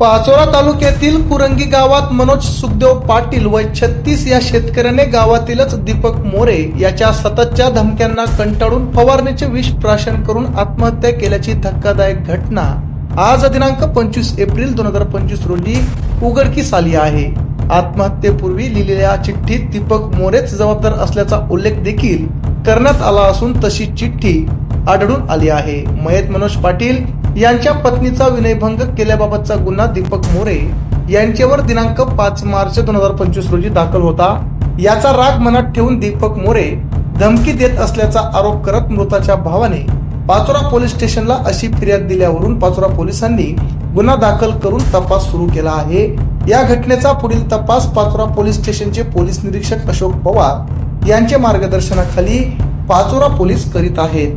पाचोरा तालुक्यातील कुरंगी गावात मनोज सुखदेव पाटील व छत्तीस या शेतकऱ्याने गावातीलच दीपक मोरे याच्या सततच्या धमक्यांना कंटाळून फवारणीचे विष प्राशन करून आत्महत्या केल्याची धक्कादायक घटना. आज दिनांक पंचवीस एप्रिल दोन हजार पंचवीस रोजी उघडकीस आली आहे. आत्महत्येपूर्वी लिहिलेल्या चिठ्ठीत दीपक मोरेच जबाबदार असल्याचा उल्लेख देखील करण्यात आला असून तशी चिठ्ठी आढळून आली आहे. मयत मनोज पाटील यांच्या पत्नीचा विनयभंग केल्याबाबतचा गुन्हा दीपक मोरे यांच्यावर दिनांक पाच मार्च दोन हजार पंचवीस रोजी दाखल होता. याचा राग मनात ठेवून दीपक मोरे धमकी देत असल्याचा आरोप करत मृताच्या भावाने पाचोरा पोलीस स्टेशनला अशी फिर्याद दिल्यावरून पाचोरा पोलिसांनी गुन्हा दाखल करून तपास सुरू केला आहे. या घटनेचा पुढील तपास पाचोरा पोलीस स्टेशनचे पोलीस निरीक्षक अशोक पवार यांच्या मार्गदर्शनाखाली पाचोरा पोलीस करीत आहेत.